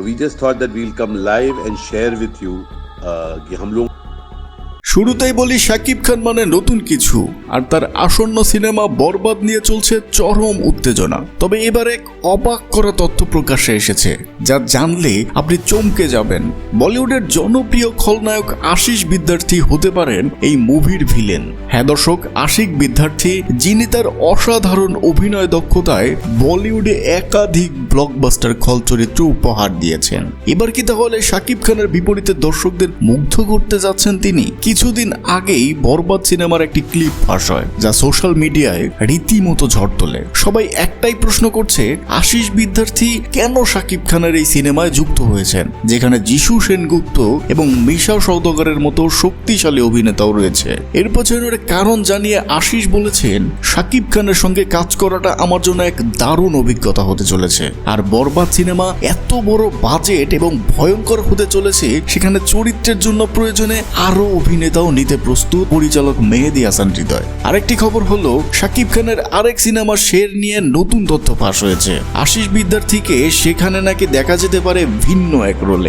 We just thought that will come live and share with you कि हम लोग শুরুতেই বলি শাকিব খান মানে নতুন কিছু, আর তার আসন্ন সিনেমা বরবাদ নিয়ে চলছে চরম উত্তেজনা। তবে এবার এক অবাক করা তথ্য প্রকাশ্যে এসেছে, যা জানলে আপনি চমকে যাবেন। বলিউডের জনপ্রিয় খলনায়ক আশিস বিদ্যার্থী হতে পারেন এই মুভির ভিলেন। হ্যাঁ দর্শক, আশিক বিদ্যার্থী, যিনি তার অসাধারণ অভিনয় দক্ষতায় বলিউডে একাধিক ব্লকবাস্টার খল চরিত্র উপহার দিয়েছেন। এবার কি তাহলে শাকিব খানের বিপরীতে দর্শকদের মুগ্ধ করতে যাচ্ছেন তিনি? কিছুদিন আগেই বরবাদ সিনেমার একটি ক্লিপ ফাঁস হয়, যা সোশ্যাল মিডিয়ায় রীতিমতো ঝড় তোলে। সবাই একটাই প্রশ্ন করছে, আশিস বিদ্যার্থী কেন শাকিব খানের এই সিনেমায় যুক্ত হয়েছেন? যেখানে যিশু সেনগুপ্ত এবং মিশা সৌদাগরের মতো শক্তিশালী অভিনেতাও রয়েছে। এর পেছনের কারণ জানিয়ে আশিস বলেছেন, শাকিব খানের সঙ্গে কাজ করাটা আমার জন্য এক দারুণ অভিজ্ঞতা হতে চলেছে। আর বরবাদ সিনেমা এত বড় বাজেট এবং ভয়ঙ্কর হতে চলেছে, সেখানে চরিত্রের জন্য প্রয়োজনে আরও অভিনেতাও নিতে প্রস্তুত পরিচালক মেহেদি হাসান হৃদয়। আরেকটি খবর হলো, শাকিব খানের আরেক সিনেমা শের নিয়ে নতুন তথ্য পাশ হয়েছে। আশিস বিদ্যার্থীকে সেখানে নাকি দেখা যেতে পারে ভিন্ন এক রোলে।